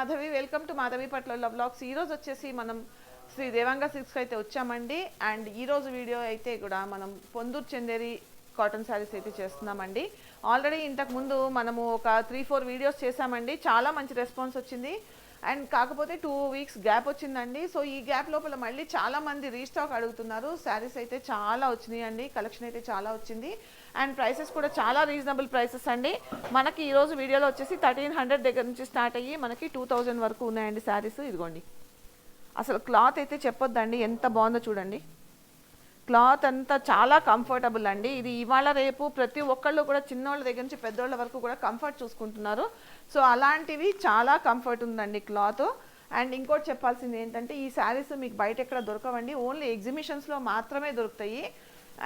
Madhavi welcome to Madhavi పట్ల blogs ఈ రోజు వచ్చేసి మనం శ్రీ దేవాంగ సిల్క్స్ అయితే వచ్చామండి. అండ్ ఈరోజు వీడియో అయితే కూడా మనం పొందూరు చెందేరి కాటన్ శారీస్ అయితే చేస్తున్నామండి. ఆల్రెడీ ఇంతకు ముందు మనము ఒక త్రీ ఫోర్ వీడియోస్ చేసామండి చాలా మంచి రెస్పాన్స్ వచ్చింది. అండ్ కాకపోతే టూ వీక్స్ గ్యాప్ వచ్చిందండి. సో ఈ గ్యాప్ లోపల మళ్ళీ చాలా మంది రీస్టాక్ అడుగుతున్నారు. శారీస్ అయితే చాలా వచ్చినాయి అండి కలెక్షన్ అయితే చాలా వచ్చింది. అండ్ ప్రైసెస్ కూడా చాలా రీజనబుల్ ప్రైసెస్ అండి. మనకి ఈరోజు వీడియోలో వచ్చేసి థర్టీన్ హండ్రెడ్ దగ్గర నుంచి స్టార్ట్ అయ్యి మనకి టూ థౌజండ్ వరకు ఉన్నాయండి శారీస్ ఇదిగోండి. అసలు క్లాత్ అయితే చెప్పొద్దండి ఎంత బాగుందో చూడండి. క్లాత్ అంతా చాలా కంఫర్టబుల్ అండి. ఇది ఇవాళ రేపు ప్రతి ఒక్కళ్ళు కూడా చిన్నోళ్ళ దగ్గర నుంచి పెద్దోళ్ళ వరకు కూడా కంఫర్ట్ చూసుకుంటున్నారు. సో అలాంటివి చాలా కంఫర్ట్ ఉందండి క్లాత్ అండ్ ఇంకోటి చెప్పాల్సింది ఏంటంటే ఈ శారీస్ మీకు బయట ఎక్కడ దొరకవండి. ఓన్లీ ఎగ్జిబిషన్స్లో మాత్రమే దొరుకుతాయి.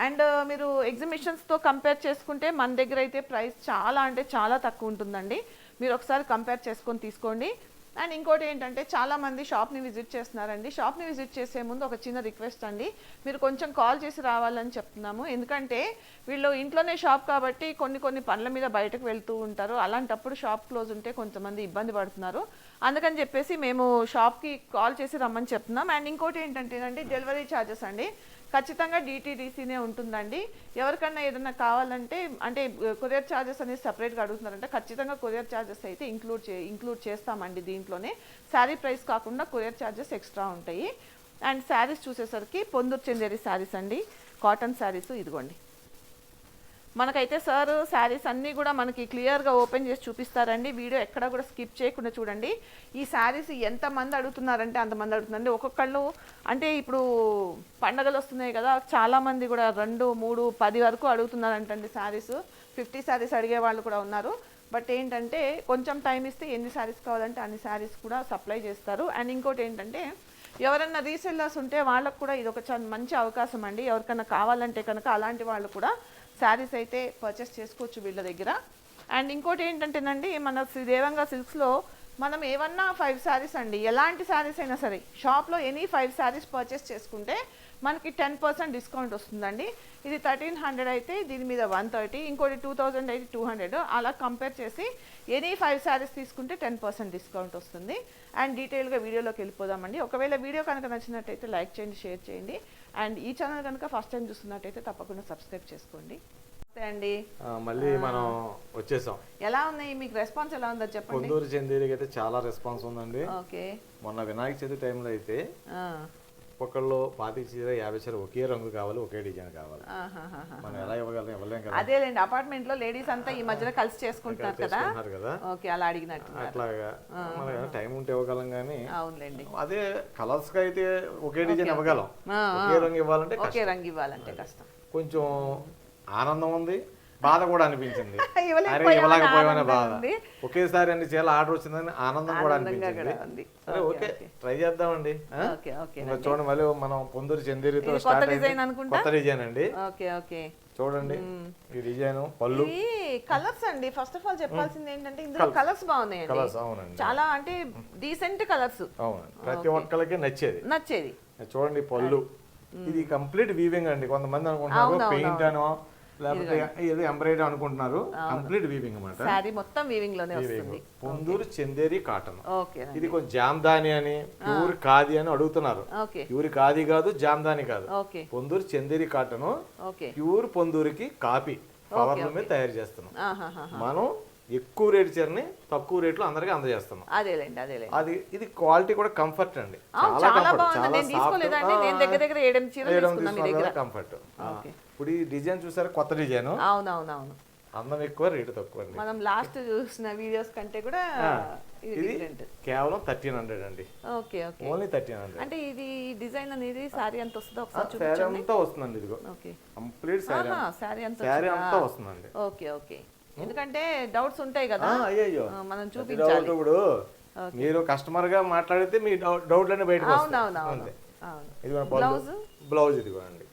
అండ్ మీరు ఎగ్జిబిషన్స్తో కంపేర్ చేసుకుంటే మన దగ్గర అయితే ప్రైస్ చాలా అంటే చాలా తక్కువ ఉంటుందండి. మీరు ఒకసారి కంపేర్ చేసుకొని తీసుకోండి. అండ్ ఇంకోటి ఏంటంటే చాలామంది షాప్ని విజిట్ చేస్తున్నారండి. షాప్ని విజిట్ చేసే ముందు ఒక చిన్న రిక్వెస్ట్ అండి. మీరు కొంచెం కాల్ చేసి రావాలని చెప్తున్నాము. ఎందుకంటే వీళ్ళు ఇంట్లోనే షాప్ కాబట్టి కొన్ని కొన్ని పనుల మీద బయటకు వెళ్తూ ఉంటారు. అలాంటప్పుడు షాప్ క్లోజ్ ఉంటే కొంతమంది ఇబ్బంది పడుతున్నారు. అందుకని చెప్పేసి మేము షాప్కి కాల్ చేసి రమ్మని చెప్తున్నాం. అండ్ ఇంకోటి ఏంటంటేనండి డెలివరీ ఛార్జెస్ అండి. ఖచ్చితంగా డిటీడీసీనే ఉంటుందండి. ఎవరికన్నా ఏదైనా కావాలంటే అంటే కొరియర్ ఛార్జెస్ అనేది సపరేట్గా అడుగుతున్నారంటే ఖచ్చితంగా కొరియర్ ఛార్జెస్ అయితే ఇంక్లూడ్ చే ఇంక్లూడ్ చేస్తామండి దీంట్లోనే. శారీ ప్రైస్ కాకుండా కొరియర్ ఛార్జెస్ ఎక్స్ట్రా ఉంటాయి. అండ్ శారీస్ చూసేసరికి పొందూరు చెందేరి శారీస్ అండి. కాటన్ శారీస్ ఇదిగోండి. మనకైతే సార్ శారీస్ అన్నీ కూడా మనకి క్లియర్గా ఓపెన్ చేసి చూపిస్తారండి. వీడియో ఎక్కడ కూడా స్కిప్ చేయకుండా చూడండి. ఈ శారీస్ ఎంతమంది అడుగుతున్నారంటే అంతమంది అడుగుతుందండి ఒక్కొక్కళ్ళు అంటే ఇప్పుడు పండగలు వస్తున్నాయి కదా చాలామంది కూడా రెండు మూడు పది వరకు అడుగుతున్నారంటండి శారీస్. ఫిఫ్టీ శారీస్ అడిగే వాళ్ళు కూడా ఉన్నారు. బట్ ఏంటంటే కొంచెం టైం ఇస్తే ఎన్ని శారీస్ కావాలంటే అన్ని శారీస్ కూడా సప్లై చేస్తారు. అండ్ ఇంకోటి ఏంటంటే ఎవరన్నా రీసెల్లర్స్ ఉంటే వాళ్ళకు కూడా ఇది ఒక మంచి అవకాశం అండి. ఎవరికైనా కావాలంటే కనుక అలాంటి వాళ్ళు కూడా శారీస్ అయితే పర్చేస్ చేసుకోవచ్చు వీళ్ళ దగ్గర. అండ్ ఇంకోటి ఏంటంటేనండి మన శ్రీ దేవంగా సిల్క్స్లో మనం ఏమన్నా ఫైవ్ శారీస్ అండి ఎలాంటి శారీస్ అయినా సరే షాప్లో ఎనీ ఫైవ్ శారీస్ పర్చేస్ చేసుకుంటే మనకి టెన్ పర్సెంట్ డిస్కౌంట్ వస్తుందండి. ఇది థర్టీన్ హండ్రెడ్ అయితే దీని మీద వన్ థర్టీ ఇంకోటి టూ థౌజండ్ అయితే టూ హండ్రెడ్ అలా కంపేర్ చేసి ఎనీ ఫైవ్ శారీస్ తీసుకుంటే టెన్ పర్సెంట్ డిస్కౌంట్ వస్తుంది. అండ్ డీటెయిల్గా వీడియోలోకి వెళ్ళిపోదామండి. ఒకవేళ వీడియో కనుక నచ్చినట్టయితే లైక్ చేయండి షేర్ చేయండి. అండ్ ఈ ఛానల్ కనుక ఫస్ట్ టైం చూస్తున్నట్టయితే తప్పకుండా సబ్స్క్రైబ్ చేసుకోండి. అండి. మళ్ళీ మనం వచ్చేసాం. ఎలా ఉన్నాయి? మీకు రెస్పాన్స్ ఎలా ఉందో చెప్పండి. పొందూరు చందేరికి అయితే చాలా రెస్పాన్స్ ఉందండి. ఓకే. మొన్న వినాయక చవితి టైంలో అయితే ఆ, ఒక్కళ్ళు పాతిక చీర యాభై చీర ఒకే రంగు కావాలి ఒకే డిజైన్ కావాలి. మనం ఎలా ఇవ్వగలం ఇవ్వలేం కదా. అదేలేండి అపార్ట్మెంట్లో లేడీస్ అంతా ఈ మధ్యన కలిసి చేసుకుంటున్నారు కదా. కదా. ఓకే అలా అడిగినట్టు అట్లాగా. మన టైం ఉంటే ఇవ్వగలం కానీ అవునులేండి. అదే కలర్స్కి అయితే ఒకే డిజైన్ ఇవ్వగలం. ఒకే రంగు ఇవ్వాలంటే. ఒకే రంగు ఇవ్వాలంటే కష్టం. కొంచెం ఆనందం ఉంది. బాధ కూడా అనిపించింది. ఇవ్వలేకపోయామని బాధ. ఒకేసారి అన్ని చీరలు ఆర్డర్ వచ్చిందని ఆనందం కూడా అనిపించింది. సరే ఓకే ట్రై చేద్దామండి. చూడండి మళ్ళీ మనం పొందూరు చందేరితో స్టార్ట్ అయింది? కొత్త డిజైన్ అండి. Okay okay. చూడండి ఈ డిజైన్ పళ్ళు. కలర్స్ అండి. ఫస్ట్ ఆఫ్ ఆల్ చెప్పాల్సింది ఏంటంటే ఇందులో కలర్స్ బాగున్నాయండి. కలర్స్ అవునండి. చాలా అంటే డీసెంట్ కలర్స్ అవునండి. ప్రతి ఒక్కరికి నచ్చేది. నచ్చేది. చూడండి పళ్ళు. ఇది కంప్లీట్ వీవింగ్ అండి. కొంతమంది అనుకుంటున్నారు పెయింట్ అనో లేకపోతే ఏదో ఎంబ్రాయిడరీ అనుకుంటున్నారు. కంప్లీట్ వీవింగ్ అన్నమాట. శారీ మొత్తం వీవింగ్లోనే వస్తుంది. పొందూరు చందేరి కాటన్. ఇది కొంచెం జామ్దాని అని ప్యూర్ ఖాదీ అని అడుగుతున్నారు. ఓకే ప్యూర్ ఖాదీ కాదు జామ్దాని కాదు. పొందూరు చందేరి కాటన్ ప్యూర్ పొందూరుకి కాపీ పవర్ల మీద తయారు చేస్తున్నాం. మనం ఎక్కువ రేటు చీరని తక్కువ రేట్లో అందరికీ అందజేస్తున్నాం. అదేలేండి అదేలేండి. అది ఇది క్వాలిటీ కూడా కంఫర్ట్ అండి. చాలా కంఫర్ట్ బాగుంది చాలా నేను తీసుకోలేదండి నేను దగ్గర దగ్గర ఏడెనిమిది చీరలు తీసుకున్నా మీ దగ్గర. Comfort okay. ఇప్పుడు ఈ డిజైన్ చూసారా? కొత్త డిజైన్. అవునవునవును. అందం ఎక్కువ రేటు తక్కువ అండి. మనం లాస్ట్ చూసిన వీడియోస్ కంటే కూడా ఇది ఇది కేవలం థర్టీన్ హండ్రెడ్ అండి. Okay okay. Only thirteen hundred. అంటే ఇది డిజైన్ అనేది సారీ ఎంత వస్తుందో ఒకసారి చూపించండి. అంతా వస్తుందండి ఇదిగో. ఓకే. కంప్లీట్ ఆహా శారీ అంత శారీ అంతా వస్తుందండి. Okay okay. ఎందుకంటే డౌట్స్ ఉంటాయి కదా. ఆ, మనం చూపించాలి. డౌట్ ఇప్పుడు. మీరు కస్టమర్గా మాట్లాడితే మీ డౌట్లన్నీ బయటకు వస్తాయి. అవునవును అవును అంతే. అవును. ఇది బ్లౌజ్? బ్లౌజ్ ఇదిగో అండి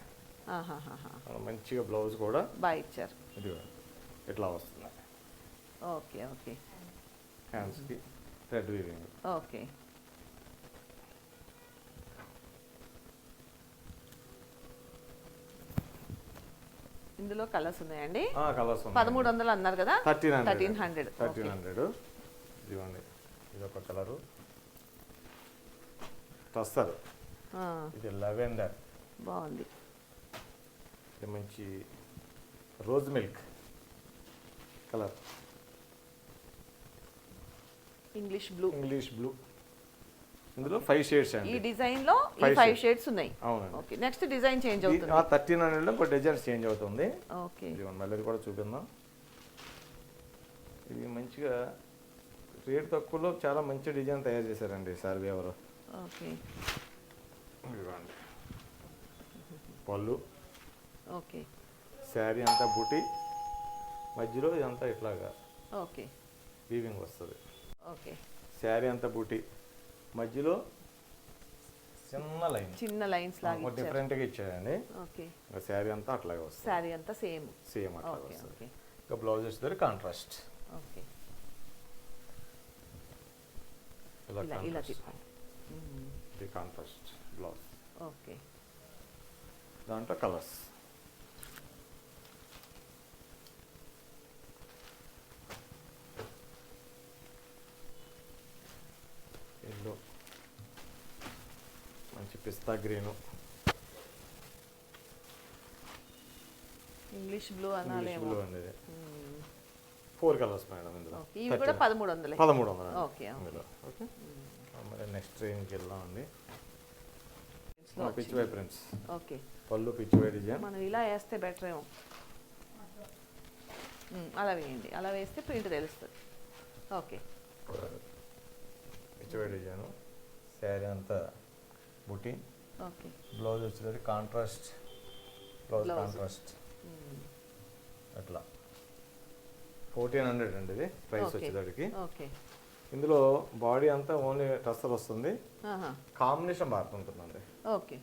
ఆహాహాహా. మంచిగా బ్లౌజ్ కూడా బాగా ఇచ్చారు. ఇదిగో ఇట్లా వస్తుంది. Okay okay. హ్యాండ్స్కి థ్రెడ్ వీవింగ్. ఓకే. ఇందులో కలర్స్ ఉన్నాయండి? కలర్స్ పదమూడు వందలు అన్నారు కదా? Thirteen thirteen hundred. Thirteen hundred. ఇదిగోండి ఇది ఒక కలరు ఆ, ఇది లెవెండర్. బాగుంది. ఇది మంచి rose milk colour English blue English blue ఇందులో ఫైవ్ షేడ్స్ ఈ అండి డిజైన్లో ఈ ఫైవ్. షేడ్స్ ఉన్నాయి అవునండి ఓకే నెక్స్ట్ డిజైన్ చేంజ్ అవుతుంది థర్టీన్ హండ్రెడ్లో ఇంకో డిజైన్స్ చేంజ్ అవుతుంది ఓకే ఇది మళ్ళీ కూడా చూపిందాం ఇది మంచిగా రేట్ తక్కువలో చాలా మంచి డిజైన్ తయారు చేశారండి సార్ ఎవరు ఓకే పళ్ళు ఓకే. శారీ అంతా బుటి మధ్యలో ఇదంతా ఇట్లాగా ఓకే. వీవింగ్ వస్తుంది. ఓకే. శారీ అంతా బుటి మధ్యలో చిన్న లైన్. చిన్న లైన్స్ లాగా ఇచ్చారు. డిఫరెంట్గా ఇచ్చాడండి ఓకే. ఇంకా శారీ అంతా అట్లాగే వస్తుంది. శారీ అంతా సేమ్. సేమ్ అట్లా ఓకే వస్తుంది. ఓకే. ఇంకా బ్లౌజ్ వచ్చేసరికి కాంట్రాస్ట్ ఓకే. ఇలా ఇలా కాంట్రాస్ట్ బ్లౌజ్ ఓకే. దాంట్లో కలర్స్ ఎల్లో మంచి పిస్తా గ్రీను ఇంగ్లీష్ బ్లూ అనాలేమో బ్లూ అండి. ఫోర్ కలర్స్ మేడం ఇందులో. ఇవి కూడా పదమూడు వందలే పదమూడు వందలు ఓకే, ఓకే. ఇందులో. ఓకే మరి నెక్స్ట్ రేంజ్కి వెళ్దామండి లో పిచ్చి వై ప్రింట్స్ ఓకే పళ్ళు పిచ్చి వై డిజైన్ మనం ఇలా వేస్తే బెటర్ ఏమో. మ్మ్, అలా వేయండి. అలా వేస్తే ప్రింట్ తెలుస్తుంది. ఓకే పిచ్చి వై డిజైన్ శారీ అంతా బుటీ ఓకే బ్లౌజ్ వచ్చేసరికి కాంట్రాస్ట్ బ్లౌజ్. కాంట్రాస్ట్. అట్లా. ఫోర్టీన్ హండ్రెడ్ అండి ఇది ప్రైస్. వచ్చేసరికి. ఓకే. ఇందులో బాడీ అంతా ఓన్లీ టస్సర్ వస్తుంది. కాంబినేషన్ మారుతుంటుందండి. ఓకే.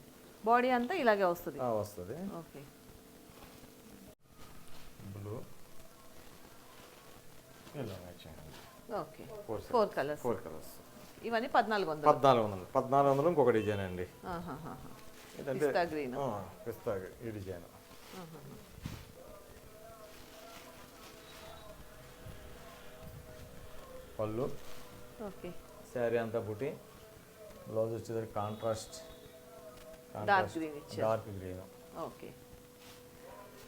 బాడీ అంతా ఇలాగే వస్తుంది. వస్తుంది. ఓకే. బ్లూ ఇలా okay. Four four colours four colours ఇవన్నీ పద్నాలుగు వందలు. పద్నాలుగు వందలు. పద్నాలుగు వందలు ఇంకొక డిజైన్ అండి. ఆహాహాహా. ఏంటంటే పిస్తా గ్రీన్. ఆ, పిస్తా ఈ డిజైన్. పళ్ళు. ఓకే. శారీ అంతా బుట్టి బ్లౌజ్ వచ్చేసరికి కాంట్రాస్ట్. Dark green okay.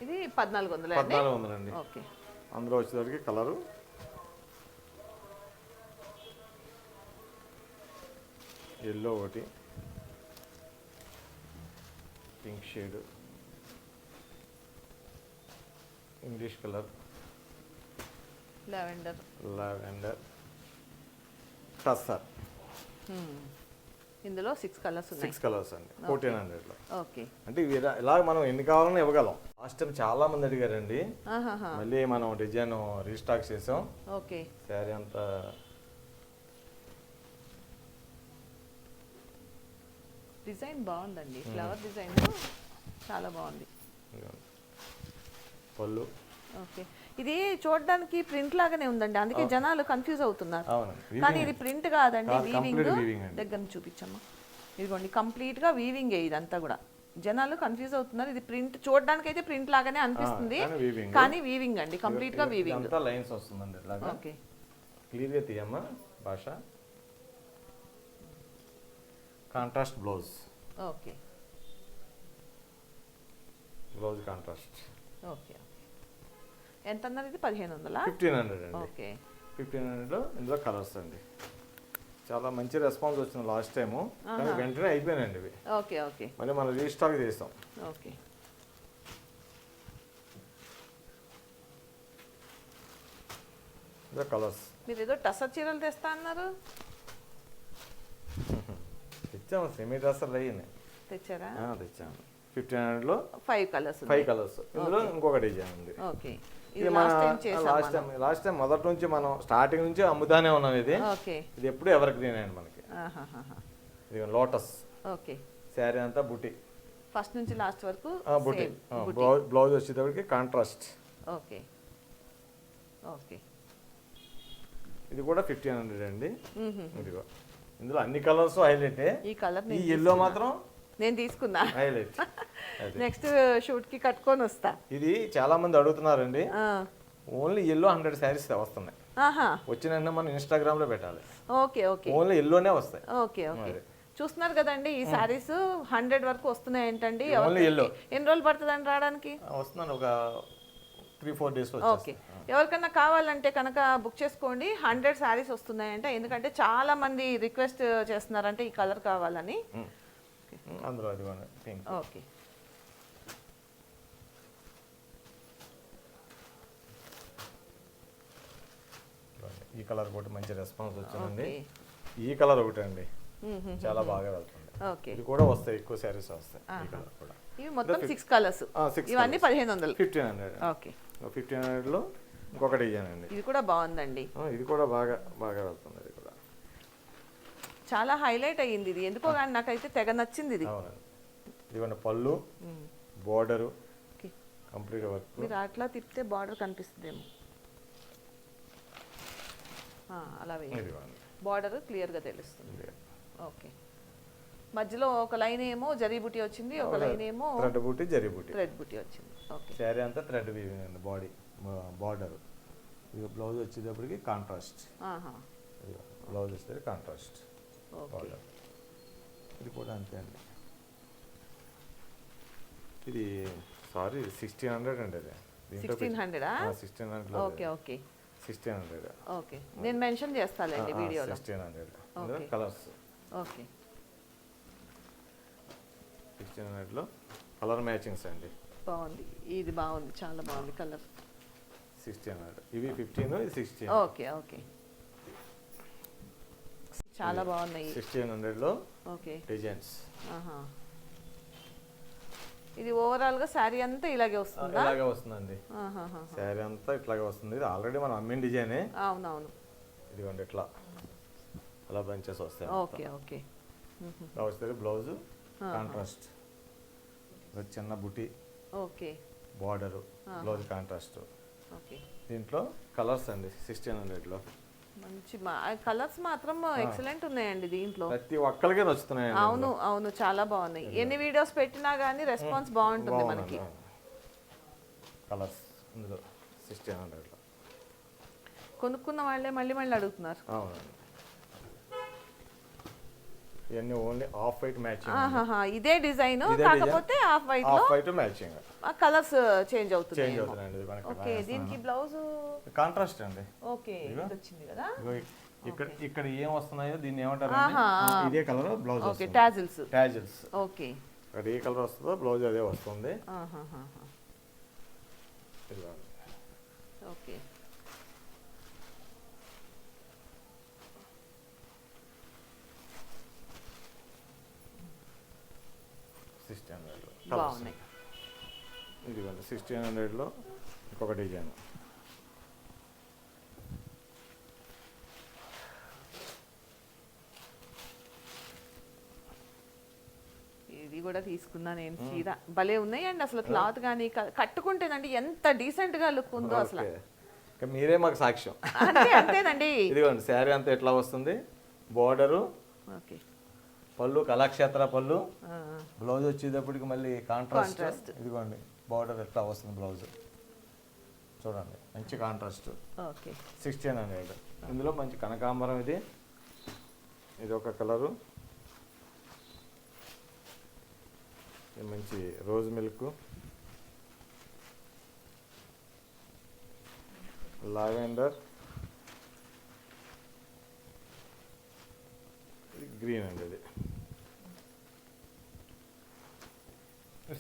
ఇది పద్నాలుగు వందలు పద్నాలుగు వందలండి. ఓకే. అందులో వచ్చేసరికి కలరు. ఎల్లో ఒకటి pink shade English colour lavender. Lavender tussar. ఇందులో సిక్స్ కలర్స్ సిక్స్ కలర్స్ అండి. ఫోర్టీన్ హండ్రెడ్లో ఓకే. అంటే ఇవి ఇలా- మనం ఎన్ని కావాలన్నా ఇవ్వగలం. లాస్ట్ టైం చాలా మంది అడిగారండి. మళ్ళీ మనం డిజైన్ రీస్టాక్ చేసాం. ఓకే. శారీ అంతా డిజైన్ బాగుందండి. ఫ్లవర్ డిజైన్ చాలా బాగుంది. పళ్ళు. ఓకే. ఇది చూడడానికి ప్రింట్ లాగానే ఉందండి. అందుకే జనాలు కన్ఫ్యూజ్ అవుతున్నారు. కానీ ఇది ప్రింట్ కాదండి. కాదు, వీవింగ్. దగ్గర చూపించమ్మా. ఇదిగోండి కంప్లీట్గా వీవింగ్ ఇదంతా కూడా. జనాలు కన్ఫ్యూజ్ అవుతున్నారు. ఇది ప్రింట్ చూడడానికి అయితే ప్రింట్ లాగానే అనిపిస్తుంది. కానీ వీవింగ్ అండి. కంప్లీట్గా వీవింగ్ అంతా లైన్స్ వస్తుందండి ఓకే. క్లియర్గా తీయమ్మా భాష. Contrast blouse okay blouse contrast okay ఎంత అన్నారు ఇది పదిహేను వందలా? ఫిఫ్టీన్ హండ్రెడ్ అండి. ఓకే. ఫిఫ్టీన్ హండ్రెడ్లో ఇందులో కలర్స్ అండి. చాలా మంచి రెస్పాన్స్ వచ్చింది లాస్ట్ టైము. కానీ వెంటనే అయిపోయినాయండి ఇవి. Okay okay. మళ్ళీ మనం రీస్టాక్ చేస్తాం. ఓకే. ఇందులో కలర్స్. మీరు ఏదో టసర్ చీరలు తెస్తా అన్నారు? తెచ్చాము సెమీ డ్రెస్సర్లు అయ్యింది. తెచ్చారా? తెచ్చాము. ఫిఫ్టీన్ హండ్రెడ్లో ఫైవ్ కలర్స్ ఫైవ్ కలర్స్ ఇందులో ఇంకొక డిజైన్ ఉంది. ఓకే ఇది మన లాస్ట్ టైం లాస్ట్ టైం మొదటి నుంచి మనం స్టార్టింగ్ నుంచి అమ్ముతానే ఉన్నాం ఇది. ఇది ఎప్పుడు ఎవర్ గ్రీన్ అండి మనకి. ఇది లోటస్ ఓకే శారీ అంతా బుట్టి ఫస్ట్ నుంచి లాస్ట్ వరకు. బుట్టి. బ్లౌజ్ వచ్చేటప్పటికి కాంట్రాస్ట్ ఓకే ఓకే ఇది కూడా ఫిఫ్టీన్ హండ్రెడ్ అండి. ఇదిగో. ఇందులో అన్ని కలర్స్ హైలైట్. ఈ కలర్ ఈ ఎల్లో మాత్రం నేను తీసుకున్నా. హైలైట్. నెక్స్ట్ షూట్కి కట్టుకొని వస్తా. ఇది చాలా మంది అడుగుతున్నారండి. ఓన్లీ ఎల్లో హండ్రెడ్ శారీస్ వస్తున్నాయి. ఆహా. వచ్చిన మనం ఇన్స్టాగ్రామ్లో పెట్టాలి. Okay okay. ఓన్లీ ఎల్లోనే వస్తాయి. Okay okay. చూస్తున్నారు కదండి ఈ శారీస్ హండ్రెడ్ వరకు వస్తున్నాయి ఏంటండి ఎన్ని రోజులు పడుతుందండి రావడానికి? వస్తున్నాను ఒక త్రీ ఫోర్ డేస్ ఓకే. ఎవరికన్నా కావాలంటే కనుక బుక్ చేసుకోండి. హండ్రెడ్ శారీస్ వస్తున్నాయంట. ఎందుకంటే చాలా మంది రిక్వెస్ట్ చేస్తున్నారంటే ఈ కలర్ కావాలని. అందులో అది ఓకే. ఈ కలర్ కూడా మంచి రెస్పాన్స్ వచ్చిందండి. ఈ కలర్ ఒకటి అండి. చాలా బాగా వెళ్తుంది. ఓకే. ఇది కూడా వస్తాయి ఎక్కువ శారీస్ వస్తాయి ఈ కలర్ కూడా. ఇవి మొత్తం సిక్స్ కలర్స్ ఇవన్నీ పదిహేను వందలు. Fifteen hundred okay. ఫిఫ్టీన్ హండ్రెడ్లో ఇంకొకటి ఇయ్యానండి ఇది కూడా బాగుందండి. ఇది కూడా బాగా బాగా వెళ్తుంది ఇది కూడా. చాలా హైలైట్ అయ్యింది ఇది. ఎందుకో కానీ నాకైతే తెగ నచ్చింది ఇది. అవునండి. ఇదిగోండి పళ్ళు. Border complete work. మీరు అట్లా తిప్పితే బార్డర్ కనిపిస్తుందేమో. అలా వేయండి. బార్డర్ క్లియర్గా తెలుస్తుంది. ఓకే. మధ్యలో ఒక లైన్ ఏమో జరీ బుటీ వచ్చింది ఒక లైన్ ఏమో థ్రెడ్ బూటీ జరీ బూటీ థ్రెడ్ బుటీ వచ్చింది. ఓకే. శారీ అంతా థ్రెడ్ వీవింగ్ అండి బాడీ బార్డర్. ఇది బ్లౌజ్ వచ్చేటప్పటికి కాంట్రాస్ట్ ఆహా. బ్లౌజ్ వచ్చేది కాంట్రాస్ట్ ఓకే. బార్డర్. ఇది కూడా అంతే అండి. ఇది సారీ సిక్స్టీన్ హండ్రెడ్ అండి అది. Sixteen హండ్రెడా sixteen okay hundred okay. Sixteen hundred okay. నేను మెన్షన్ చేస్తానండి వీడియోలో. Sixteen hundred. Colours okay. Sixteen హండ్రెడ్లో కలర్ మ్యాచింగ్స్ అండి. బాగుంది. ఇది బాగుంది. చాలా బాగుంది కలర్. సిక్స్టీన్ హండ్రెడ్ ఇవి ఫిఫ్టీన్ ఇది సిక్స్టీన్. Okay okay. చాలా బాగున్నాయి. సిక్స్టీన్ హండ్రెడ్లో ఓకే. డిజైన్స్. ఇది ఓవరాల్గా శారీ అంతా ఇలాగే వస్తుందా? ఇలాగే వస్తుందండి. శారీ అంతా ఇట్లాగే వస్తుంది. ఇది ఆల్రెడీ మనం అమ్మిన డిజైనే. అవునవును. ఇదిగోండి ఇట్లా. అలా బంచెస్ వస్తాయి ఓకే ఓకే. వస్తుంది బ్లౌజ్ కాంట్రాస్ట్. చిన్న బుటీ okay. Border blouse contrast. Okay. దీంట్లో కలర్స్ అండి సిక్స్టీన్ హండ్రెడ్లో. మంచి కలర్స్ మాత్రం ఎక్సలెంట్ ఉన్నాయండి దీంట్లో. ప్రతి ఒక్కరికి నచ్చుతున్నాయండి అవును అవును చాలా బాగున్నాయి. ఎన్ని వీడియోస్ పెట్టినా కానీ రెస్పాన్స్ బాగుంటుంది మనకి. కలర్స్ ఇందులో సిక్స్టీన్ హండ్రెడ్లో. కొనుక్కున్న వాళ్ళే మళ్ళీ మళ్ళీ అడుగుతున్నారు. అవునండి. ఇవన్నీ ఓన్లీ ఆఫ్ వైట్ మ్యాచింగ్ ఆహాహా ఇదే డిజైన్ ఇదే కాకపోతే హాఫ్ వైట్లో off white matching. Colours change change అవుతుందండి ఇది మనకి. ఓకే దీనికి బ్లౌజ్? కాంట్రాస్ట్ అండి. ఓకే ఇది వచ్చింది కదా? ఇ- ఇక్కడ ఇక్కడ ఏం వస్తున్నాయో దీన్ని ఏమంటారు ఆహా. ఇదే కలర్ బ్లౌజ్ ఓకే వస్తుంది. టాజిల్స్. Tassels okay. ఇక్కడ ఏ కలర్ వస్తుందో బ్లౌజ్ అదే వస్తుంది. ఆహాహా. ఇదిగోండి. ఓకే సిక్స్టీన్ హండ్రెడ్లో. బాగున్నాయి. ఇదిగోండి సిక్స్టీన్ హండ్రెడ్లో ఇంకొక డిజైన్. ఇది కూడా తీసుకున్నా నేను చీర భలే ఉన్నాయండి అసలు క్లాత్ కానీ కట్టుకుంటేనండి ఎంత డీసెంట్గా లుక్ ఉందో అసలు. మీరే మాకు సాక్ష్యం. అంతే అంతేనండి. ఇదిగోండి శారీ అంతా ఎట్లా వస్తుంది? Border okay. పళ్ళు కళాక్షేత్ర పళ్ళు. బ్లౌజ్ వచ్చేటప్పటికి మళ్ళీ కాంట్రాస్ట్ ఇదిగోండి బార్డర్ ఎట్లా వస్తుంది బ్లౌజ్? చూడండి మంచి కాంట్రాస్ట్ సిక్స్టీన్ హండ్రెడ్ ఇందులో మంచి కనకాంబరం ఇది. ఇది ఒక కలరు. ఇది మంచి రోజ్ మిల్క్ లావెండర్ గ్రీన్ అండి ఇది.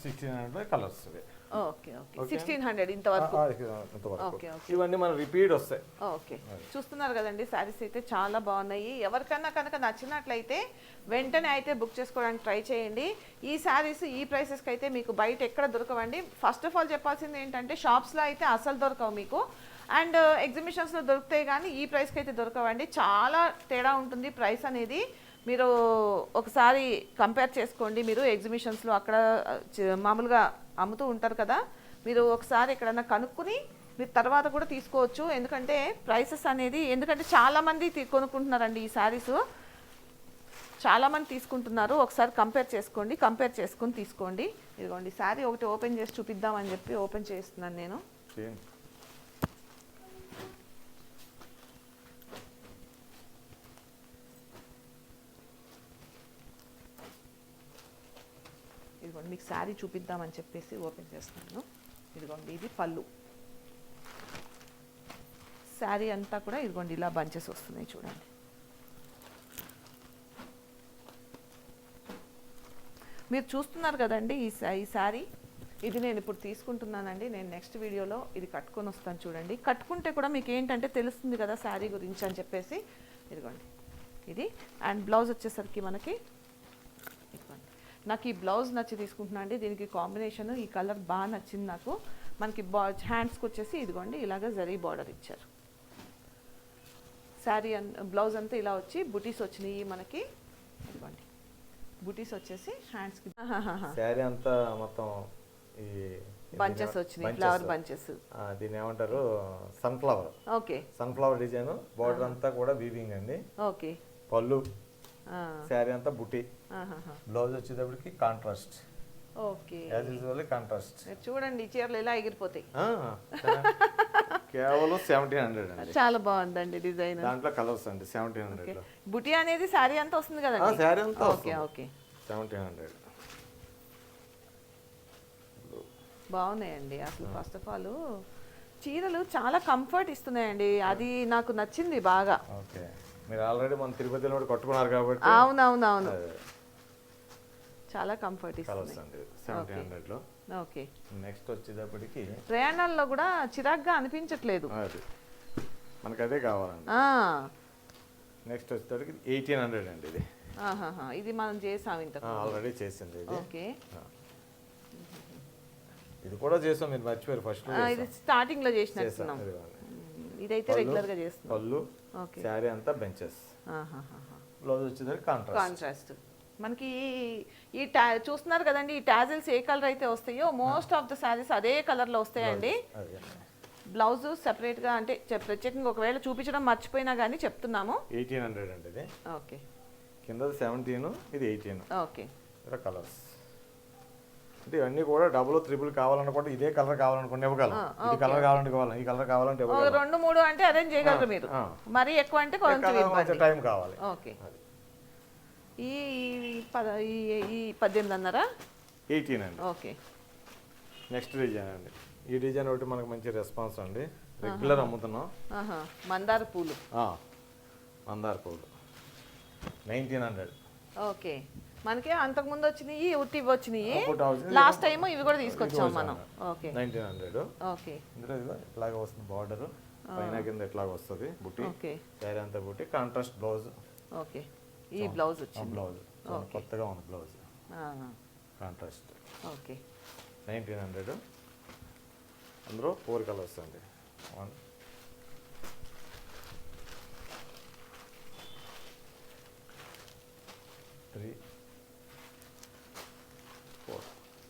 సిక్స్టీన్ హండ్రెడ్ కలర్స్ ఇవి. Okay okay. సిక్స్టీన్ హండ్రెడ్ ఇంతవరకు. Okay, okay. ఇవన్నీ మన రిపీట్ వస్తాయి. ఓకే. చూస్తున్నారు కదండి శారీస్ అయితే చాలా బాగున్నాయి. ఎవరికన్నా కనుక నచ్చినట్లయితే వెంటనే అయితే బుక్ చేసుకోవడానికి ట్రై చేయండి. ఈ శారీస్ ఈ ప్రైసెస్కి అయితే మీకు బయట ఎక్కడ దొరకవండి. ఫస్ట్ ఆఫ్ ఆల్ చెప్పాల్సింది ఏంటంటే షాప్స్లో అయితే అసలు దొరకవు మీకు. అండ్ ఎగ్జిబిషన్స్లో దొరుకుతాయి కానీ ఈ ప్రైస్కి అయితే దొరకవండి. చాలా తేడా ఉంటుంది ప్రైస్ అనేది. మీరు ఒకసారి కంపేర్ చేసుకోండి. మీరు ఎగ్జిబిషన్స్లో అక్కడ మామూలుగా అమ్ముతూ ఉంటారు కదా. మీరు ఒకసారి ఎక్కడన్నా కనుక్కుని మీరు తర్వాత కూడా తీసుకోవచ్చు. ఎందుకంటే ప్రైసెస్ అనేది ఎందుకంటే చాలామంది కొనుక్కుంటున్నారండి ఈ శారీస్. చాలామంది తీసుకుంటున్నారు. ఒకసారి కంపేర్ చేసుకోండి. కంపేర్ చేసుకుని తీసుకోండి. ఇదిగోండి శారీ ఒకటి ఓపెన్ చేసి చూపిద్దామని చెప్పి ఓపెన్ చేస్తున్నాను నేను. మీకు శారీ చూపిద్దామని చెప్పేసి ఓపెన్ చేస్తున్నాను. ఇదిగోండి ఇది పళ్ళు. శారీ అంతా కూడా ఇదిగోండి ఇలా బంచెస్ వస్తున్నాయి చూడండి. మీరు చూస్తున్నారు కదండి ఈ ఈ శారీ? ఇది నేను ఇప్పుడు తీసుకుంటున్నానండి. నేను నెక్స్ట్ వీడియోలో ఇది కట్టుకొని వస్తాను చూడండి. కట్టుకుంటే కూడా మీకు ఏంటంటే తెలుస్తుంది కదా శారీ గురించి అని చెప్పేసి. ఇదిగోండి. ఇది. అండ్ బ్లౌజ్ వచ్చేసరికి మనకి నాకు ఈ బ్లౌజ్ నచ్చి తీసుకుంటున్నా అండి. దీనికి కాంబినేషన్ ఈ కలర్ బాగా నచ్చింది నాకు. మనకి బా హ్యాండ్స్కి వచ్చేసి ఇదిగోండి ఇలాగ జరీ బార్డర్ ఇచ్చారు. శారీ అన్ బ్లౌజ్ అంతా ఇలా వచ్చి బుటీస్ వచ్చినాయి మనకి. ఇదిగోండి. బుటీస్ వచ్చేసి హ్యాండ్స్కి శారీ అంతా మొత్తం ఈ బంచెస్ వచ్చినాయి. ఫ్లవర్ బంచెస్ ఆ, దీన్ని ఏమంటారు? Sunflower okay sunflower design border అంతా కూడా వీవింగ్ అండి. ఓకే పళ్ళు శారీ అంతా బుట్టి బ్లౌజ్ వచ్చేటప్పటికి contrast okay. As usual contrast మీరు చూడండి చీరలు ఎలా ఎగిరిపోతాయి. కేవలం సెవెంటీన్ హండ్రెడ్ అండి. చాలా బాగుందండి డిజైన్ దాంట్లో కలర్స్ అండి సెవెంటీన్ హండ్రెడ్ బుటీ అనేది శారీ అంతా వస్తుంది కదండి? శారీ అంతా ఓకే ఓకే. సెవెంటీన్ హండ్రెడ్ బాగున్నాయండి అసలు ఫస్ట్ ఆఫ్ ఆల్ చీరలు చాలా కంఫర్ట్ ఇస్తున్నాయండి. అది నాకు నచ్చింది బాగా. ఓకే. మీరు ఆల్రెడీ మన తిరుపతిలో కూడా కట్టుకున్నారు కాబట్టి అవునవునవును. చాలా కంఫర్ట్ ఇస్తుంది. సెవెంటీన్ హండ్రెడ్లో ఓకే నెక్స్ట్ వచ్చేటప్పటికి ప్రయాణాల్లో కూడా చిరాగ్గా అనిపించట్లేదు. అది. మనకు అదే కావాలండి. నెక్స్ట్ వచ్చేటప్పటికి ఎయిటీన్ హండ్రెడ్ అండి ఇది. ఇది మనం చేసాం ఇంత ఆల్రెడీ చేసింది ఇది. ఓకే ఇది కూడా చేసాం మీరు మర్చిపోయారు ఫస్ట్ ఇది స్టార్టింగ్లో చేసాం చేసినట్టున్నాం. ఇదైతే రెగ్యులర్గా చేస్తున్నాం. పళ్ళు శారీ అంతా బెంచెస్. బ్లౌజ్ వచ్చేసరికి కాంట్రాస్ట్ కాంట్రాస్ట్ మనకి ఈ- టా చూస్తున్నారు కదండి ఈ టాజిల్స్ ఏ కలర్ అయితే వస్తాయో మోస్ట్ ఆఫ్ ద శారీస్ అదే కలర్లో వస్తాయండి. బ్లౌజ్ సెపరేట్గా అంటే ప్రత్యేకంగా ఒకవేళ చూపించడం మర్చిపోయినా కానీ చెప్తున్నాము. ఎయిటీన్ హండ్రెడ్ అండి ఇది. ఓకే. కింద సెవెంటీన్ ఇది ఎయిటీన్ ఓకే. కలర్స్ అంటే ఇవన్నీ కూడా డబుల్ త్రిబుల్ కావాలనుకుంటే ఇదే కలర్ కావాలనుకుంటే ఇవ్వగలం. ఇది కలర్ కావాలంటే ఇవ్వాలి ఈ కలర్ కావాలంటే ఇవ్వగలం. రెండు మూడు అంటే అరేంజ్ చేయగలరు మీరు. మరీ ఎక్కువ అంటే కొంచెం టైం కావాలి. ఓకే. ఈ ఈ పద ఈ ఈ పద్దెనిమిది అన్నారా? ఎయిటీన్ అండి. ఓకే. నెక్స్ట్ డిజైన్ అండి. ఈ డిజైన్ ఒకటి మనకు మంచి రెస్పాన్స్ అండి. రెగ్యులర్ అమ్ముతున్నాం. ఆహా. మందార పూలు. ఆ, మందార పూలు. Nineteen hundred okay. మనకి అంతకు ముందు వచ్చినాయి ఉట్టి ఇవి వచ్చినాయి. లాస్ట్ టైం ఇవి కూడా తీసుకొచ్చాం మనం. ఓకే నైన్టీన్ హండ్రెడ్ ఓకే ఇందులో ఇట్లాగే వస్తుంది బార్డర్ పైన కింద ఇట్లాగ వస్తుంది బుట్టి. ఓకే శారీ అంతా బుట్టి కాంట్రాస్ట్ బ్లౌజ్ ఓకే ఈ బ్లౌజ్ వచ్చింది. బ్లౌజ్ కొత్తగా ఉంది blouse. Contrast okay nineteen hundred అందులో ఫోర్ కలర్స్ అండి one three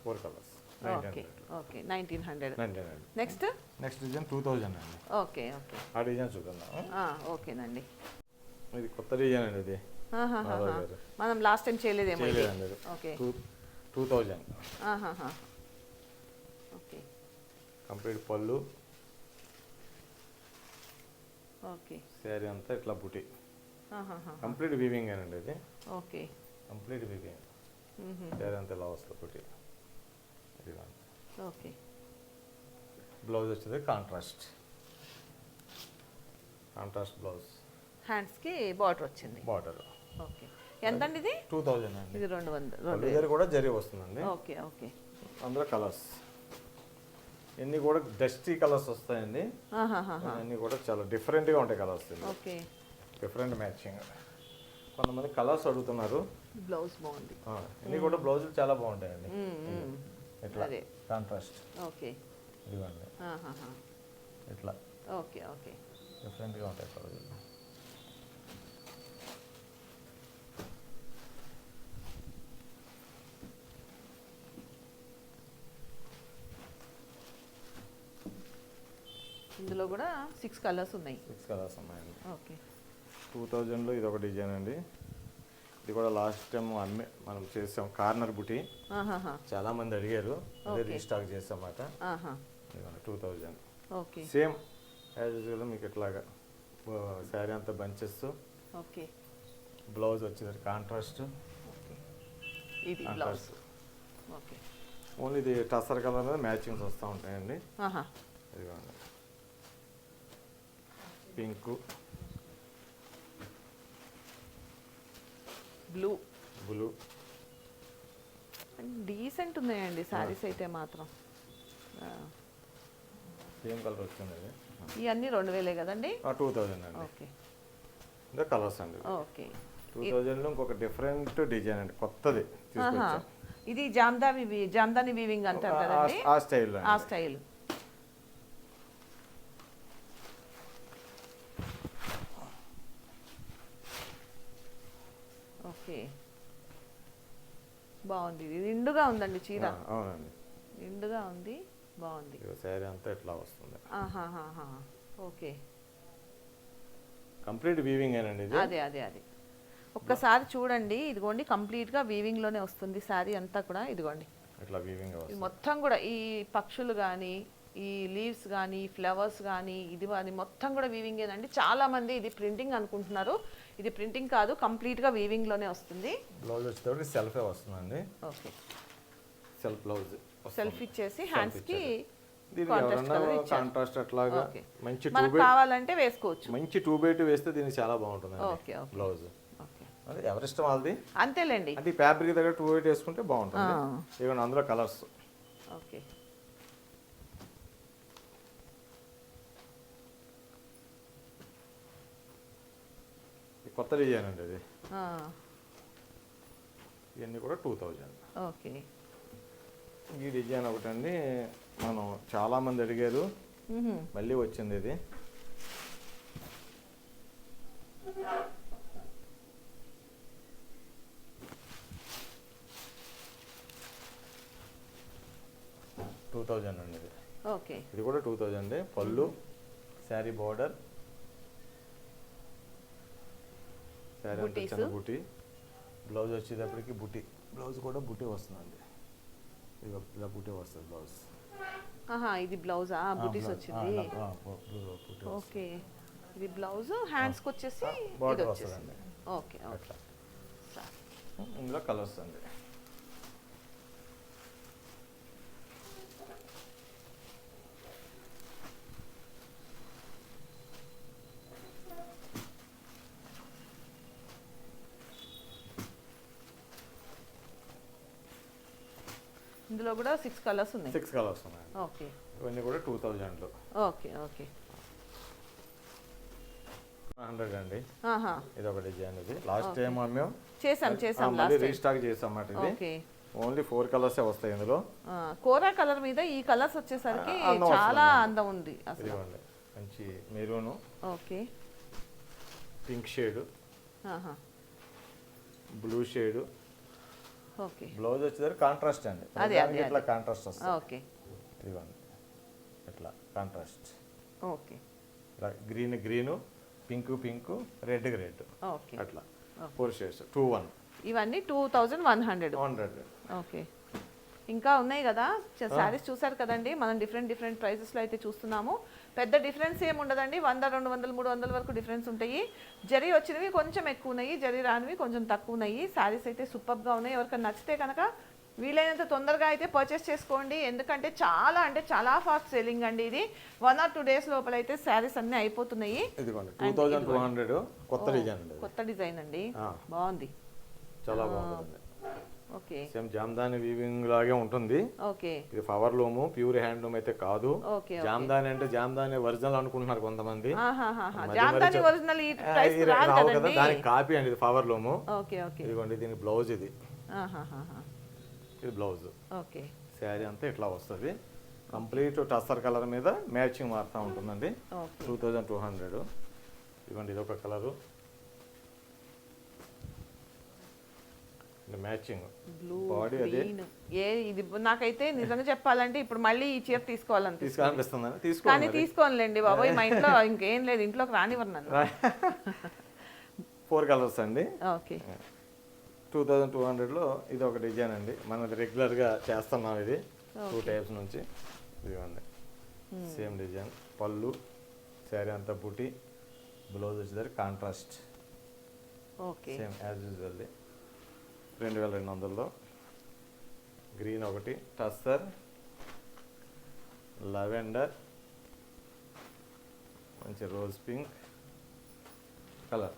four colours okay okay nineteen hundred hundred next next design two thousand అండి ఓకే ఓకే ఆ డిజైన్ చూద్దాం. ఆ, ఓకేనండి ఇది కొత్త డిజైన్ అండి ఇది. మనం లాస్ట్ టైం చేయలేదేమో ఇది? చేయలేదండి ఇది okay two thousand. Okay complete పళ్ళు. ఓకే శారీ అంతా ఇట్లా బుటి. కంప్లీట్ వీవింగ్ అండి ఇది? Okay complete weaving. శారీ అంతా ఇలా వస్తుంది బుటి. ఇదిగోండి ఓకే. బ్లౌజ్ వచ్చేది కాంట్రాస్ట్ కాంట్రాస్ట్ బ్లౌజ్ హ్యాండ్స్కి బార్డర్ వచ్చింది. Border okay. ఎంతండి ఇది? టూ థౌజండ్ అండి. ఇది రెండు వందలు దగ్గర కూడా జరి వస్తుందండి. Okay okay. అందులో కలర్స్ ఇన్ని కూడా డస్టీ కలర్స్ వస్తాయండి. అన్నీ కూడా చాలా డిఫరెంట్గా ఉంటాయి కలర్స్ ఓకే. డిఫరెంట్ మ్యాచింగ్ కొంతమంది కలర్స్ అడుగుతున్నారు. బ్లౌజ్ బాగుంది. ఆ, ఇన్ని కూడా బ్లౌజులు చాలా బాగుంటాయండి. ఇట్లా. Contrast okay. ఇదిగోండి. ఇట్లా ఓకే ఓకే. డిఫరెంట్గా ఉంటాయి బ్లౌజులు ఇందులో కూడా సిక్స్ కలర్స్ ఉన్నాయి. సిక్స్ కలర్స్ ఉన్నాయండి. ఓకే. టూ థౌజండ్లో ఇది ఒక డిజైన్ అండి. ఇది కూడా లాస్ట్ టైం అమ్మే మనం చేసాం కార్నర్ బుటీ. చాలా మంది అడిగారు అదే. రీస్టాక్ చేసామాట. ఆహా. Two thousand okay. Same as usual మీకు ఇట్లాగా శారీ అంతా బంచెస్ ఓకే. బ్లౌజ్ వచ్చేసరికి కాంట్రాస్ట్ ఓకే. ఇది బ్లౌజ్. Contrast okay. ఓన్లీ ఇది టసర్ కలర్ మ్యాచింగ్స్ వస్తూ ఉంటాయండి. ఇదిగోండి. Pink blue. బ్లూ. డీసెంట్ ఉన్నాయండి శారీస్ అయితే మాత్రం. సేమ్ కలర్ వచ్చింది ఇది ఇవన్నీ రెండు వేలే కదండి? టూ థౌజండ్ అండి. ఓకే. ఇంకా కలర్స్ అండి ఓకే. టూ థౌజండ్లో ఇంకొక డిఫరెంట్ డిజైన్ అండి కొత్తది ఇది జామ్దా వివి జామ్దాని వీవింగ్ అంటారు కదండి? ఆ స్టైల్లో ఆ స్టైల్ ఓకే. బాగుంది. ఇది నిండుగా ఉందండి చీర. అవునండి. నిండుగా ఉంది బాగుంది. శారీ అంతా ఇట్లా వస్తుంది. ఓకే. కంప్లీట్ వీవింగ్ ఏనండి ఇది? అదే అదే అదే. ఒక్కసారి చూడండి. ఇదిగోండి కంప్లీట్గా వీవింగ్లోనే వస్తుంది శారీ అంతా కూడా. ఇదిగోండి. ఇట్లా వీవింగ్ మొత్తం కూడా ఈ పక్షులు కానీ ఈ లీవ్స్ కానీ ఫ్లవర్స్ కానీ ఇది అది మొత్తం కూడా వీవింగ్ ఏనండి. చాలా మంది ఇది ప్రింటింగ్ అనుకుంటున్నారు. ఇది ప్రింటింగ్ కాదు కంప్లీట్గా వీవింగ్లోనే వస్తుంది. బ్లౌజ్ వచ్చేటప్పుడు సెల్ఫే వస్తుందండి. ఓకే. సెల్ఫ్ బ్లౌజ్ సెల్ఫ్ ఇచ్చేసి హ్యాండ్స్కి కాంట్రాస్ట్ అట్లాగా ఓకే. మంచి టూ మనకు బై కావాలంటే వేసుకోవచ్చు. మంచి టూ బై టూ వేస్తే దీనికి చాలా బాగుంటుందండి ఓకే ఓకే. Blouse okay. అంటే ఎవరిష్టం వాళ్ళది? అంతేలేండి. అంటే ఈ ఫ్యాబ్రిక్ దగ్గర టూ ఎయిట్ వేసుకుంటే బాగుంటుంది. ఇవన్నీ అందులో కలర్స్ ఓకే. కొత్త డిజైన్ అండి ఇది ఇవన్నీ కూడా టూ థౌజండ్. ఓకే. ఈ డిజైన్ ఒకటండి మనం చాలా మంది అడిగారు. మళ్ళీ వచ్చింది ఇది. టూ థౌజండ్ అండి ఇది. ఓకే. ఇది కూడా టూ థౌజండ్. పళ్ళు శారీ బార్డర్ శారీ అంతా. చిన్న బుటీ. బ్లౌజ్ వచ్చేటప్పటికి బుటీ. బ్లౌజ్ కూడా బుటీ వస్తుందండి. ఇక ఇలా బుటీ వస్తుంది బ్లౌజ్ ఆహా ఇది బ్లౌజా బుటీస్ వచ్చింది? ఓకే. ఇది బ్లౌజ్ హ్యాండ్స్కి వచ్చేసి ఇది బార్డర్ వచ్చేసి వస్తుందండి ఓకే. ఓకే. ఇందులో కలర్స్ అండి. ఇందులో కూడా సిక్స్ కలర్స్ ఉన్నాయి. సిక్స్ కలర్స్ ఉన్నాయండి ఓకే ఇవన్నీ కూడా టూ థౌజండ్లో ఓకే ఓకే హండ్రెడ్ అండి. ఇది ఒక డిజైన్ ఇది. లాస్ట్ టైం మేము చేసాం చేసాం మళ్ళీ రీస్టాక్ చేసాం అన్నమాట ఇది. ఓకే ఓన్లీ ఫోర్ కలర్సే వస్తాయి ఇందులో? కోరా కలర్ మీద ఈ కలర్స్ వచ్చేసరికి చాలా. అందం ఉంది అసలు. మంచి maroon. Okay pink shade blue shade blouse వచ్చేసరికి కాంట్రాస్ట్ అండి. ఇట్లా కాంట్రాస్ట్ వస్తుంది? ఓకే. ఇదిగోండి. ఇట్లా కాంట్రాస్ట్ ఓకే. ఇలా green green pink pink red red okay. అట్లా. ఫోర్ షేడ్స్ టూ వన్ ఇవన్నీ two thousand one hundred hundred okay. ఇంకా ఉన్నాయి కదా? శారీస్ చూసారు కదండి? మనం డిఫరెంట్ డిఫరెంట్ ప్రైసెస్లో అయితే చూస్తున్నాము. పెద్ద డిఫరెన్స్ ఏమి ఉండదండి. వంద రెండు వందలు మూడు వందల వరకు డిఫరెన్స్ ఉంటాయి. జరీ వచ్చినవి కొంచెం ఎక్కువ ఉన్నాయి. జరీ రానివి కొంచెం తక్కువ ఉన్నాయి. శారీస్ అయితే సూపర్గా ఉన్నాయి. ఎవరికైనా నచ్చితే కనుక వీలైనంత తొందరగా అయితే పర్చేస్ చేసుకోండి. ఎందుకంటే చాలా అంటే చాలా ఫాస్ట్ సెల్లింగ్ అండి ఇది. వన్ ఆర్ టూ డేస్ లోపల అయితే శారీస్ అన్నీ అయిపోతున్నాయి. కొత్త డిజైన్ అండి. కొత్త డిజైన్ అండి. బాగుంది. చాలా బాగుంటుంది ఓకే సేమ్ జామ్దాని వీవింగ్ లాగే ఉంటుంది. ఓకే. ఇది పవర్ లూము ప్యూర్ హ్యాండ్లూమ్ అయితే కాదు. జామ్దాని అంటే జామ్దాని ఒరిజినల్ అనుకుంటున్నారు కొంతమంది. రావు కదా దానికి కాపీ అండి ఇది పవర్ లూము ఇదిగోండి దీని బ్లౌజ్ ఇది. ఇది బ్లౌజ్ ఓకే. శారీ అంతా ఇట్లా వస్తుంది. కంప్లీట్ టస్సర్ కలర్ మీద మ్యాచింగ్ మారుతూ ఉంటుందండి. టూ థౌజండ్ టూ హండ్రెడ్ ఇదిగోండి ఇది ఒక కలరు మ్యాచింగ్ బాడీ అదే. ఏ ఇది నాకైతే నిజంగా చెప్పాలంటే ఇప్పుడు మళ్ళీ ఈ చీర తీసుకోవాలనిపిస్తుంది. తీసుకోవాలనిపిస్తుందని కానీ తీసుకోనులేండి బాబోయ్ మా ఇంట్లో ఇంకేం లేదు ఇంట్లోకి రానివ్వరు నన్ను. ఫోర్ కలర్స్ అండి. ఓకే. టూ థౌజండ్ టూ హండ్రెడ్లో ఇది ఒక డిజైన్ అండి. మనది రెగ్యులర్గా చేస్తున్నాం ఇది. టూ టైప్స్ నుంచి ఇదిగోండి. Same design. పళ్ళు శారీ అంతా బుట్టి బ్లౌజ్ వచ్చేసరికి contrast okay. Same as usually రెండు వేల రెండు వందల్లో. గ్రీన్ ఒకటి. టస్సర్ లవెండర్ మంచి రోజ్ పింక్ కలర్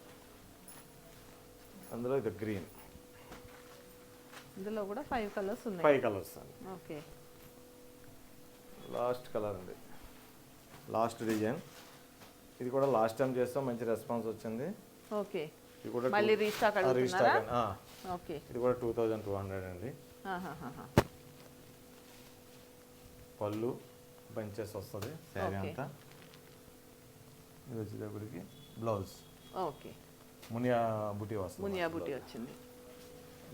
అందులో ఇది గ్రీన్ ఇందులో కూడా ఫైవ్ కలర్స్ ఉన్నాయి. ఫైవ్ కలర్స్ అండి. ఓకే లాస్ట్ కలర్ అండి. లాస్ట్ డిజైన్ ఇది కూడా లాస్ట్ టైం చేస్తాం మంచి రెస్పాన్స్ వచ్చింది. ఓకే ఇది కూడా మళ్ళీ రీస్టాక్ రీస్టాక్ ఓకే. ఇది కూడా టూ థౌజండ్ టూ హండ్రెడ్ అండి. పళ్ళు బంచెస్ వస్తుంది శారీ. అంతా. ఇది వచ్చేటప్పటికి బ్లౌజ్. ఓకే. మునియా బుటీ వస్తుంది. మునియా blouse. వచ్చింది.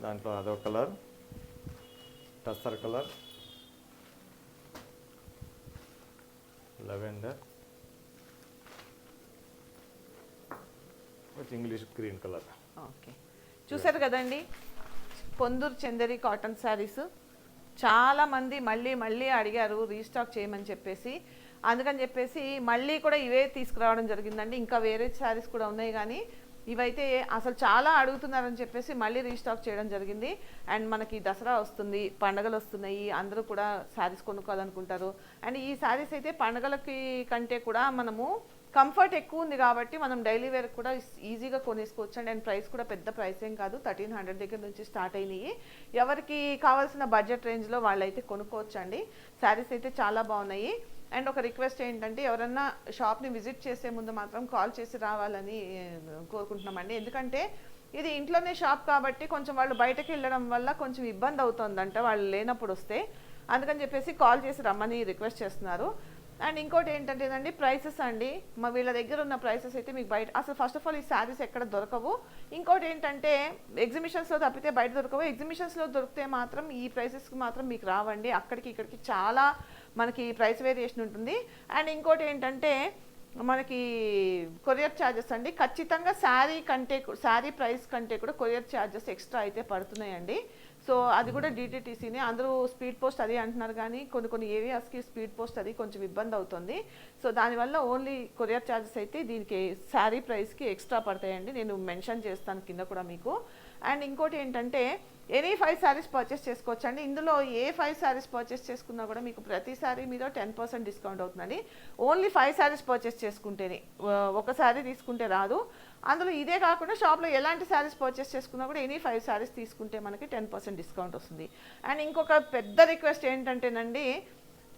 దాంట్లో అదొక colour tussar colour lavender English green colour. Okay. చూసారు కదండి? పొందూరు చందరి కాటన్ శారీస్. చాలామంది మళ్ళీ మళ్ళీ అడిగారు రీస్టాక్ చేయమని చెప్పేసి. అందుకని చెప్పేసి మళ్ళీ కూడా ఇవే తీసుకురావడం జరిగిందండి. ఇంకా వేరే శారీస్ కూడా ఉన్నాయి కానీ ఇవైతే అసలు చాలా అడుగుతున్నారని చెప్పేసి మళ్ళీ రీస్టాక్ చేయడం జరిగింది. అండ్ మనకి దసరా వస్తుంది పండగలు వస్తున్నాయి అందరూ కూడా శారీస్ కొనుక్కోవాలనుకుంటారు. అండ్ ఈ శారీస్ అయితే పండగలకి కంటే కూడా మనము కంఫర్ట్ ఎక్కువ ఉంది కాబట్టి మనం డైలీ వేర్ కూడా ఈజీగా కొనేసుకోవచ్చు. అండ్ ప్రైస్ కూడా పెద్ద ప్రైస్ ఏం కాదు. థర్టీన్ హండ్రెడ్ దగ్గర నుంచి స్టార్ట్ అయినాయి. ఎవరికి కావాల్సిన బడ్జెట్ రేంజ్లో వాళ్ళైతే కొనుక్కోవచ్చు అండి శారీస్ అయితే చాలా బాగున్నాయి. అండ్ ఒక రిక్వెస్ట్ ఏంటంటే ఎవరన్నా షాప్ని విజిట్ చేసే ముందు మాత్రం కాల్ చేసి రావాలని కోరుకుంటున్నామండి. ఎందుకంటే ఇది ఇంట్లోనే షాప్ కాబట్టి కొంచెం వాళ్ళు బయటకు వెళ్ళడం వల్ల కొంచెం ఇబ్బంది అవుతుందంట వాళ్ళు లేనప్పుడు వస్తే. అందుకని చెప్పేసి కాల్ చేసి రమ్మని రిక్వెస్ట్ చేస్తున్నారు. అండ్ ఇంకోటి ఏంటంటేనండి ప్రైసెస్ అండి. మా వీళ్ళ దగ్గర ఉన్న ప్రైసెస్ అయితే మీకు బయట అసలు ఫస్ట్ ఆఫ్ ఆల్ ఈ శారీస్ ఎక్కడ దొరకవు. ఇంకోటి ఏంటంటే ఎగ్జిబిషన్స్లో తప్పితే బయట దొరకవు. ఎగ్జిబిషన్స్లో దొరికితే మాత్రం ఈ ప్రైసెస్కి మాత్రం మీకు రావండి. అక్కడికి ఇక్కడికి చాలా మనకి ప్రైస్ వేరియేషన్ ఉంటుంది. అండ్ ఇంకోటి ఏంటంటే మనకి కొరియర్ ఛార్జెస్ అండి. ఖచ్చితంగా శారీ కంటే శారీ ప్రైస్ కంటే కూడా కొరియర్ ఛార్జెస్ ఎక్స్ట్రా అయితే పడుతున్నాయండి. సో అది కూడా డీటీటీసీనే అందరూ స్పీడ్ పోస్ట్ అది అంటున్నారు కానీ కొన్ని కొన్ని ఏరియాస్కి స్పీడ్ పోస్ట్ అది కొంచెం ఇబ్బంది అవుతుంది. సో దానివల్ల ఓన్లీ కొరియర్ ఛార్జెస్ అయితే దీనికి శారీ ప్రైస్కి ఎక్స్ట్రా పడతాయండి. నేను మెన్షన్ చేస్తాను కింద కూడా మీకు. అండ్ ఇంకోటి ఏంటంటే ఎనీ ఫైవ్ శారీస్ పర్చేస్ చేసుకోవచ్చు అండి ఇందులో ఏ ఫైవ్ శారీస్ పర్చేస్ చేసుకున్నా కూడా మీకు ప్రతి శారీ మీద టెన్ పర్సెంట్ డిస్కౌంట్ అవుతుందండి. ఓన్లీ ఫైవ్ శారీస్ పర్చేస్ చేసుకుంటేనే ఒక శారీ తీసుకుంటే రాదు. అందులో ఇదే కాకుండా షాప్లో ఎలాంటి శారీస్ పర్చేస్ చేసుకున్నా కూడా ఎనీ ఫైవ్ శారీస్ తీసుకుంటే మనకి టెన్ పర్సెంట్ డిస్కౌంట్ వస్తుంది. అండ్ ఇంకొక పెద్ద రిక్వెస్ట్ ఏంటంటేనండి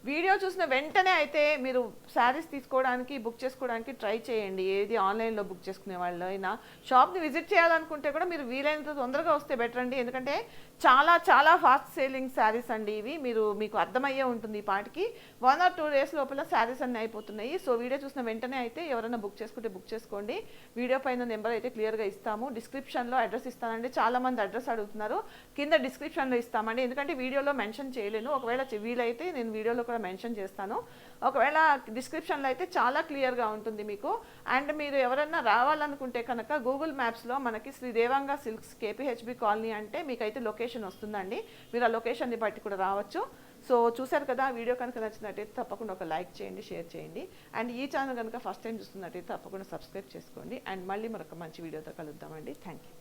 వీడియో చూసిన వెంటనే అయితే మీరు శారీస్ తీసుకోవడానికి బుక్ చేసుకోవడానికి ట్రై చేయండి. ఏది ఆన్లైన్లో బుక్ చేసుకునే వాళ్ళు అయినా షాప్ని విజిట్ చేయాలనుకుంటే కూడా మీరు వీలైనంత తొందరగా వస్తే బెటర్ అండి. ఎందుకంటే చాలా చాలా ఫాస్ట్ సేలింగ్ శారీస్ అండి ఇవి. మీరు మీకు అర్థమయ్యే ఉంటుంది ఈ పాటికి. వన్ ఆర్ టూ డేస్ లోపల శారీస్ అన్నీ అయిపోతున్నాయి. సో వీడియో చూసిన వెంటనే అయితే ఎవరైనా బుక్ చేసుకుంటే బుక్ చేసుకోండి. వీడియో పైన నెంబర్ అయితే క్లియర్గా ఇస్తాము. డిస్క్రిప్షన్లో అడ్రస్ ఇస్తానండి. చాలా మంది అడ్రస్ అడుగుతున్నారు. కింద డిస్క్రిప్షన్లో ఇస్తామండి. ఎందుకంటే వీడియోలో మెన్షన్ చేయలేను. ఒకవేళ వీలైతే నేను వీడియోలో కూడా మెన్షన్ చేస్తాను. ఒకవేళ డిస్క్రిప్షన్లో అయితే చాలా క్లియర్గా ఉంటుంది మీకు. అండ్ మీరు ఎవరన్నా రావాలనుకుంటే కనుక గూగుల్ మ్యాప్స్లో మనకి Shri Devanga silks KPHB colony అంటే మీకైతే లొకేషన్ వస్తుందండి. మీరు ఆ లొకేషన్ని బట్టి కూడా రావచ్చు. సో చూశారు కదా వీడియో కనుక నచ్చినట్టయితే తప్పకుండా ఒక లైక్ చేయండి షేర్ చేయండి. అండ్ ఈ ఛానల్ కనుక ఫస్ట్ టైం చూస్తున్నట్టయితే తప్పకుండా సబ్స్క్రైబ్ చేసుకోండి. అండ్ మళ్ళీ మరొక మంచి వీడియోతో కలుద్దామండి. Thank you